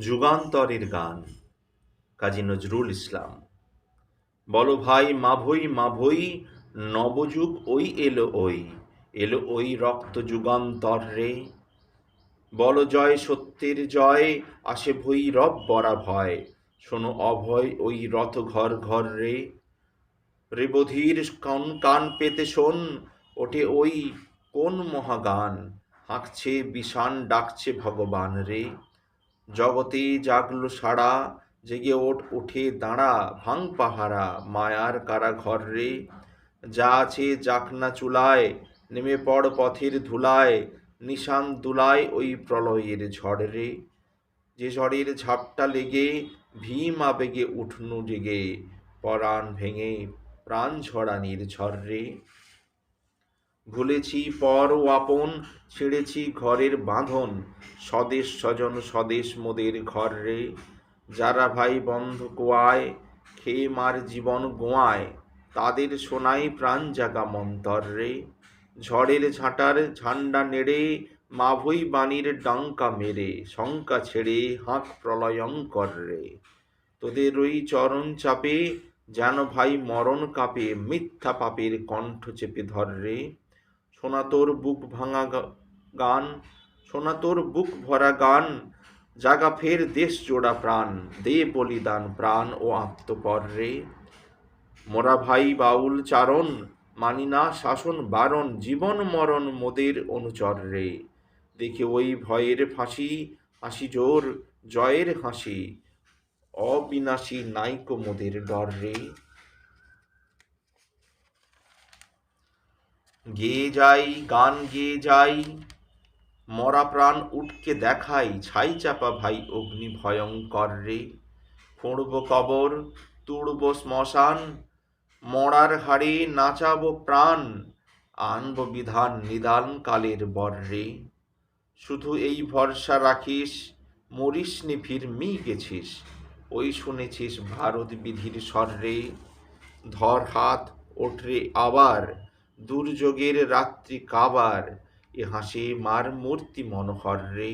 যুগান্তরের গান, কাজী নজরুল ইসলাম। বলো ভাই মাভই মাভই নবযুগ ওই এলো ওই এলো ওই রক্ত যুগান্তর রে। বল জয় সত্যের জয়, আসে ভৈরব বরা ভয়, শোনো অভয় ওই রথ ঘর ঘর রে। রেবধীর কান কান পেতে শোন, ওঠে ওই কোন মহাগান, হাঁকছে, বিষান, ডাকছে ভগবান রে। জগতে জাগলো সাড়া, জেগে ওঠ, উঠে দাঁড়া, ভাঙ পাহারা, মায়ার কারাঘর রে। যা আছে জাকনা চুলায়, নেমে পড় পথের ধুলায়, নিশান দুলায় ওই প্রলয়ের ঝড় রে। যে ঝড়ের ঝাপটা লেগে, ভীম আবেগে উঠনু জেগে, পরাণ ভেঙে প্রাণ ঝরা নির্ঝর রে। ভুলেছি পর ও আপন, ছেড়েছি ঘরের বাঁধন। স্বদেশ স্বজন, স্বদেশ মোদের ঘর রে। যারা ভাই বন্ধ কোয়ায়, খেয়ে মার জীবন গোয়ায়, তাদের শোনাই প্রাণ জাগা মন্তর রে। ঝড়ের ঝাঁটার ঝান্ডা নেড়ে, মাভই বাণীর ডাঙ্কা মেরে, শঙ্কা ছেড়ে হাঁক প্রলয়ঙ্কর রে। তোদের ওই চরণ চাপে, যেন ভাই মরণ কাপে, মিথ্যা পাপের কণ্ঠ চেপে ধর রে। শোনা তোর বুক ভাঙা গান, শোনা তোর বুক ভরা গান, জাগা ফের দেশ জোড়া প্রাণ, দে বলিদান প্রাণ ও আত্মপর রে। মোরা ভাই বাউল চারণ, মানি না শাসন বারণ, জীবন মরণ মোদের অনুচর রে। দেখে ওই ভয়ের ফাঁসি, হাসি জোর, জয়ের হাসি, অবিনাশী নাইকো মোদের ডর রে। গেয়ে যাই, গান গেয়ে যাই, মরা প্রাণ উঠকে দেখাই, ছাই চাপা ভাই অগ্নি ভয়ঙ্কর রে। ফুঁড়ব কবর, তুড়ব শ্মশান, মরার হাড়ে নাচাব প্রাণ, আনব বিধান নিদান কালের বর রে। শুধু এই ভরসা রাখিস, মরিস নি মি গেছিস, ওই শুনেছিস ভারত বিধির স্বর রে। ধর হাত, ওঠরে আবার দুর্যোগের রাত্রি কাবার এ হাসি মার মূর্তি মনোহর রে।